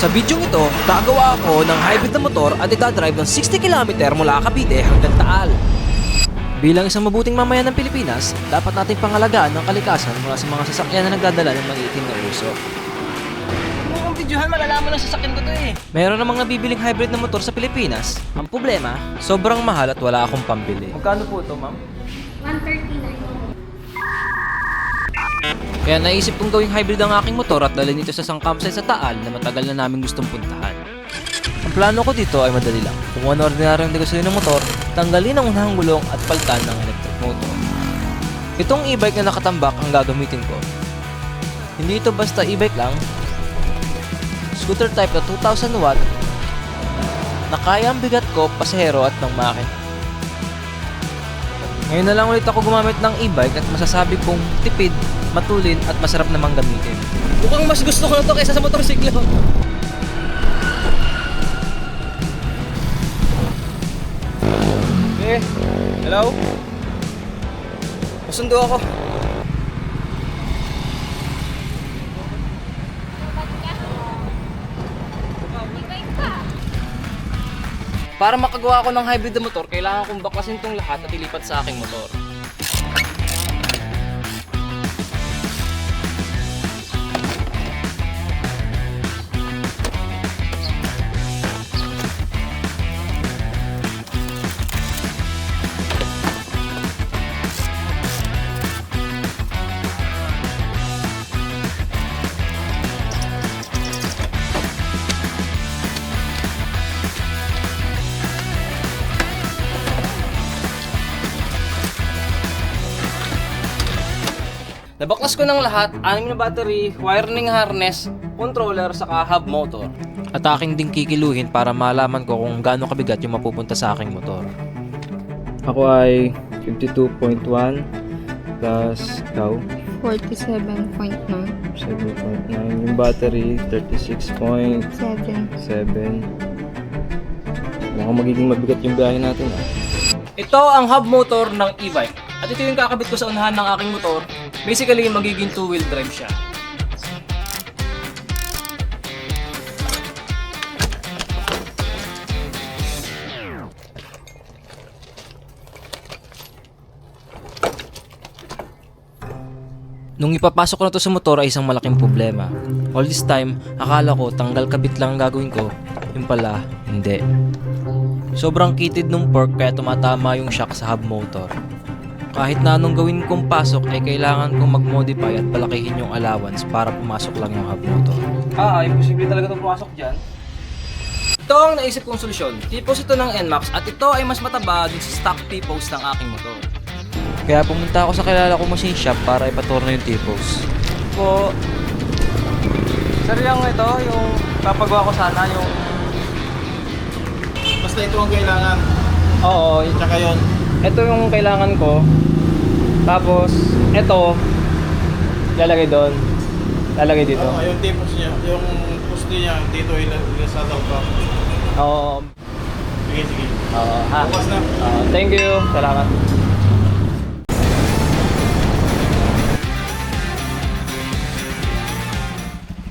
Sa bidyong ito, gagawa ako ng hybrid na motor at itadrive ng 60 km mula Cavite hanggang Taal. Bilang isang mabuting mamayan ng Pilipinas, dapat nating pangalagaan ng kalikasan mula sa mga sasakyan na nagdadala ng maliitim na usok. Kung videohan, malalaman ng sasakyan ko to eh. Meron namang nabibiling hybrid na motor sa Pilipinas. Ang problema, sobrang mahal at wala akong pambili. Magkano po ito, ma'am? 139. Kaya naisip kong gawing hybrid ang aking motor at dalhin ito sa isang campsite sa Taal na matagal na namin gustong puntahan. Ang plano ko dito ay madali lang. Kung ano ordinaryong degasyon ng motor, tanggalin ang unahang gulong at paltan ng electric motor. Itong e-bike na nakatambak ang gagamitin ko. Hindi ito basta e-bike lang. Scooter type na 2,000 watt na kaya ang bigat ko, pasahero at ng makin. Ngayon na lang ulit ako gumamit ng e-bike at masasabi kong tipid, matulin at masarap namang gamitin. Mukhang mas gusto ko na to kaysa sa motorsiklo. Eh, hello? Masundo ako. Para makagawa ko ng hybrid motor, kailangan kong baklasin tong lahat at ilipat sa aking motor. Nabaklas ko ng lahat, anim na battery, wiring harness, controller, saka hub motor. At aking ding kikiluhin para malaman ko kung gaano kabigat yung mapupunta sa aking motor. Ako ay 52.1 plus ikaw 47.9. 7.9 yung battery 36.7 7. mukhang magiging mabigat yung biyahe natin ah. Ito ang hub motor ng e-bike. At ito yung kakabit ko sa unahan ng aking motor. Basically, magiging two-wheel drive siya. Nung ipapasok ko na to sa motor ay isang malaking problema. All this time, akala ko tanggal kabit lang ang gagawin ko. Yung pala, hindi. Sobrang kitid nung pork kaya tumatama yung shock sa hub motor. Kahit na anong gawin kong pasok ay kailangan kong mag-modify at palakihin yung allowance para pumasok lang yung hub motor. Ah, imposible talaga itong pumasok dyan. Ito ang naisip kong solusyon. T-post ito ng NMAX at ito ay mas mataba dun sa stock T-post ng aking motor. Kaya pumunta ako sa kilala kong machine shop para ipatorno yung T-post. Po. Sir, yung ito, yung papagawa ko sana, yung... Basta ito ang kailangan. Oo, Tsaka yun. Ito yung kailangan ko. Tapos, ito, lalagay doon. Lalagay dito. Oo, yung tipos niya, yung poste niya, dito sa top box. Oo. Sige, sige. Oo, ha. Bukas na. Oo, thank you. Salamat.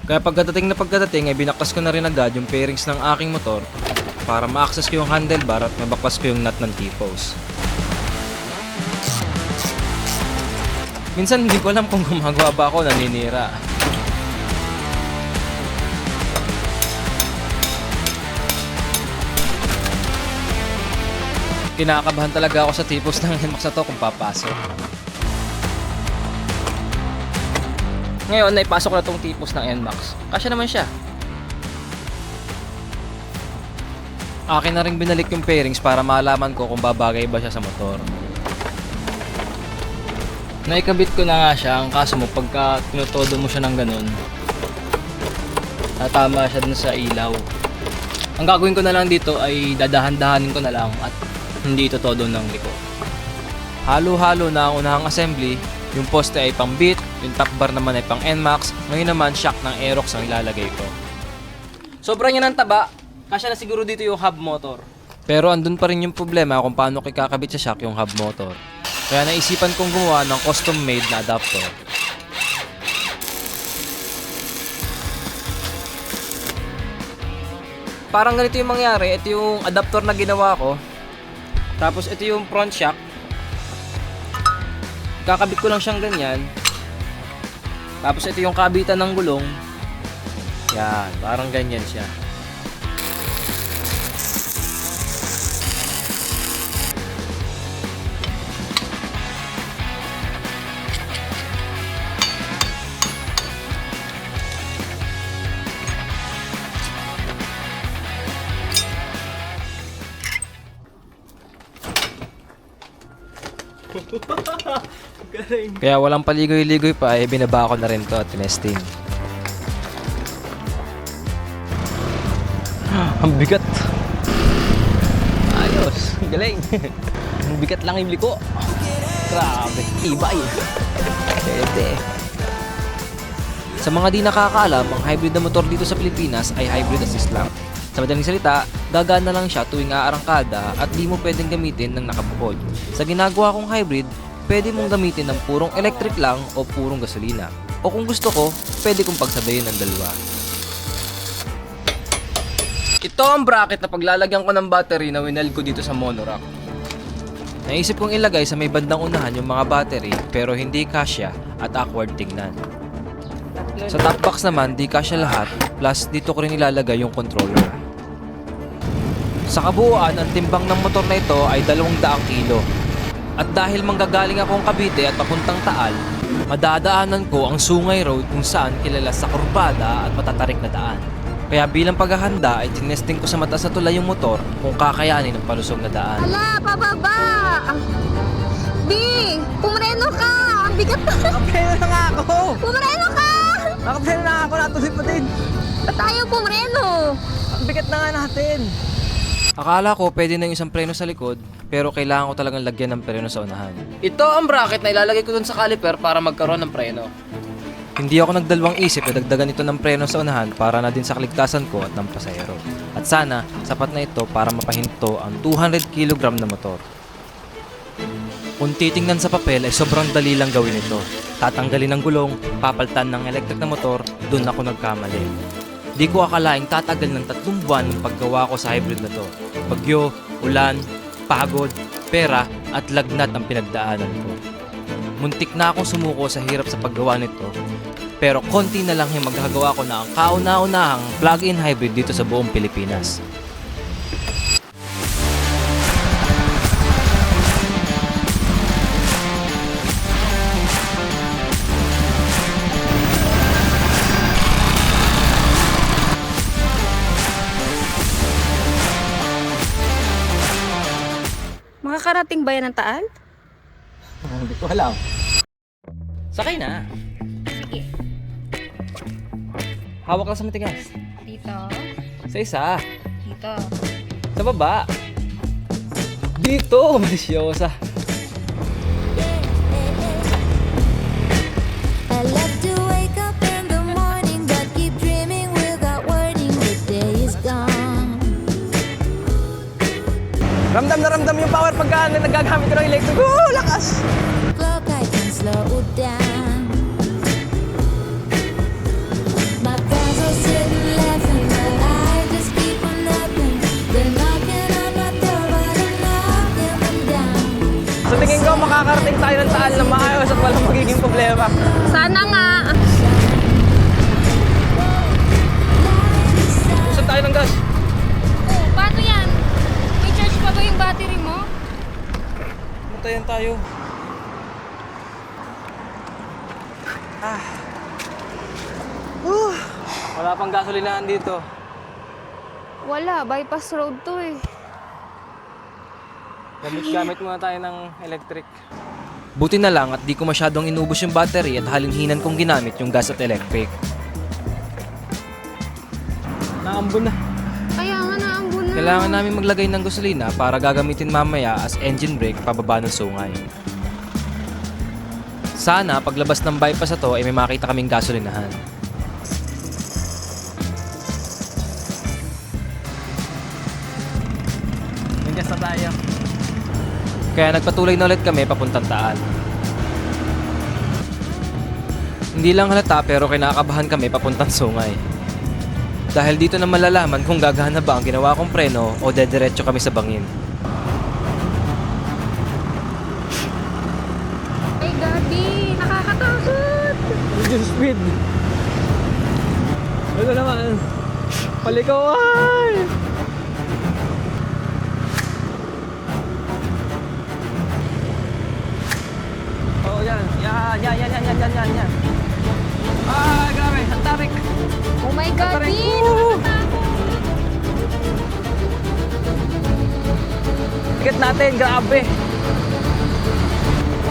Kaya pagkadating na pagkadating ay binaklas ko na rin agad yung pairings ng aking motor para ma-access ko yung handlebar at mabaklas ko yung nut ng T-post. Minsan hindi ko alam kung gumagawa ba ako naninira. Kinakabahan talaga ako sa T-post ng Hilmax na to kung papasok. Ngayon, naipasok na tong tipos ng NMAX. Kasya naman siya. Akin na rin binalik yung pairings para malaman ko kung babagay ba siya sa motor. Naikabit ko na nga siya, ang kaso mo pagka tinutodo mo siya ng ganun, tatama siya dun sa ilaw. Ang gagawin ko na lang dito ay dadahan-dahanin ko na lang at hindi ito todo ng liko. Halo-halo na ang unahang assembly, yung poste ay pang beat, yung top bar naman ay pang NMAX, ngayon naman shock ng Aerox ang ilalagay ko. Sobrang yan ang taba, kasya na siguro dito yung hub motor. Pero andun pa rin yung problema kung paano kikakabit sa shock yung hub motor. Kaya naisipan kong gumawa ng custom made na adapter. parang ganito yung mangyari. Ito yung adapter na ginawa ko. Tapos ito yung front shock. Kakabit ko lang siyang ganyan. Tapos ito yung kabitan ng gulong. Yan, parang ganyan siya. Kaya walang paligoy-ligoy pa, eh binaba ko na rin to at tinesting. Ang bigat. Ayos, galing. Ang bigat lang yung liko. Grabe, ibay. Pwede. Sa mga di nakakaalam, ang hybrid na motor dito sa Pilipinas ay hybrid assist lang. Sa madaling salita, gagana lang siya tuwing aarangkada at di mo pwedeng gamitin ng nakabukod. Sa ginagawa kong hybrid, pwede mong gamitin ng purong electric lang o purong gasolina. O kung gusto ko, pwede kong pagsabayin ng dalawa. Ito ang bracket na paglalagyan ko ng battery na wineld ko dito sa monorack. Naisip kong ilagay sa may bandang unahan yung mga battery pero hindi kasya at awkward tingnan. Sa top box naman, di kasya lahat plus dito ko rin ilalagay yung controller. Sa kabuuan, ang timbang ng motor na ito ay 200 kilo. At dahil manggagaling akong Cavite at papuntang Taal, madadaanan ko ang Sungay Road kung saan kilala sa kurbada at matatarik na daan. Kaya bilang paghahanda ay tinesting ko sa mataas na tulay yung motor kung kakayanin ang palusog na daan. Ala, pababa! B! Pumreno ka! Ang bigat pa! Nakapreno na nga ako! Pumreno ka! Nakapreno na nga ako, natuloy pa din. Ba't tayo pumreno? Ang bigat na nga natin. Akala ko pwede na yung isang preno sa likod, pero kailangan ko talagang lagyan ng preno sa unahan. Ito ang bracket na ilalagay ko dun sa caliper para magkaroon ng preno. Hindi ako nagdalawang isip na dagdagan ito ng preno sa unahan para na din sa kaligtasan ko at ng pasahero. At sana, sapat na ito para mapahinto ang 200 kg na motor. Kung titingnan sa papel ay sobrang dali lang gawin ito. Tatanggalin ang gulong, papaltan ng electric na motor, dun ako nagkamali. Di ko akalaing tatagal ng tatlong buwan ng paggawa ko sa hybrid na to. Bagyo, ulan, pagod, pera at lagnat ang pinagdaanan ko. Muntik na akong sumuko sa hirap sa paggawa nito. Pero konti na lang yung magagawa ko na ang kauna-unahang plug-in hybrid dito sa buong Pilipinas. Makakarating ba yan ng Taal? Hindi ko alam. Sakay na. Sige. Hawak lang sa matigas. Dito. Sa isa. Dito. Sa baba. Dito, malisyosa. Ramdam na ramdam yung power pagka nagagamit ko ng electric. Oh, lakas! Clock, I can slow down. My friends are sitting laughing, but I just keep on laughing. They're knocking on my door, but I'm knocking them down. Sa tingin ko, makakarating tayo ng taal na maayos at walang magiging problema. Sana nga! Tayo. Wala pang gasolinahan dito. Wala, bypass road to eh. Gamit-gamit muna tayo ng electric. Buti na lang at di ko masyadong inubos yung battery at halinhinan kong ginamit yung gas at electric. Naambon na. Kailangan namin maglagay ng gasolina para gagamitin mamaya as engine brake pababa ng sungay. Sana paglabas ng bypass na to ay may makita kaming gasolinahan. May gas na tayo. Kaya nagpatuloy na ulit kami papuntang Taal. Hindi lang halata pero kinakabahan kami papuntang Sungay. Dahil dito na malalaman kung gagana ba ang ginawa kong preno o dediretso kami sa bangin. Ay, gabi. Nakakatakot. Medium speed. Ano naman? Palikawan! Oh, yan. Yan, yan, yan, yan, yan, yan, yan. Ah, grabe. Ang tarik. Oh my God. Woo! Ticket natin, grabe.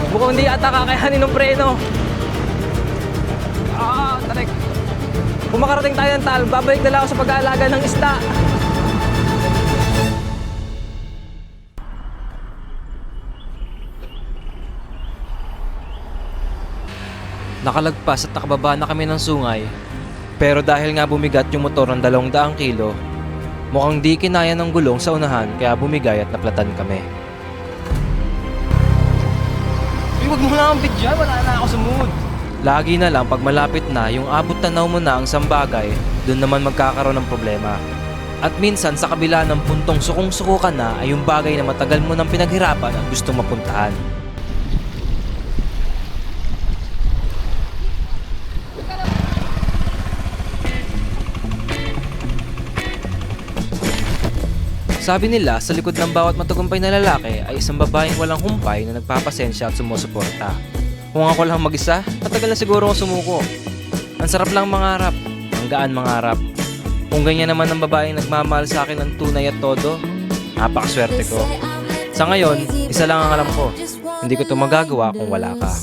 Mukhang hindi ata kakayanin ng preno. Ah, tarik. Kung makarating tayo ng tal, babalik na lang ako sa pag-aalaga ng isda. Nakalagpas at nakababa na kami ng sungay. Pero dahil nga bumigat yung motor ng 200 kilo, mukhang di kinaya ng gulong sa unahan kaya bumigay at naplatan kami. Uy, wag mo na akong bidyan, wala na ako sa mood. Lagi na lang pag malapit na yung abot tanaw mo na ang sambagay, doon naman magkakaroon ng problema. At minsan sa kabila ng puntong sukong-suko ka na ay yung bagay na matagal mo nang pinaghirapan at gustong mapuntahan. Sabi nila, sa likod ng bawat matagumpay na lalaki ay isang babaeng walang humpay na nagpapasensya at sumusuporta. Kung ako lang mag-isa, matagal na siguro ako sumuko. Ang sarap lang mangarap, ang gaan mangarap. Kung ganyan naman ang babaeng nagmamahal sa akin ng tunay at todo, napakaswerte ko. Sa ngayon, isa lang ang alam ko, hindi ko to magagawa kung wala ka.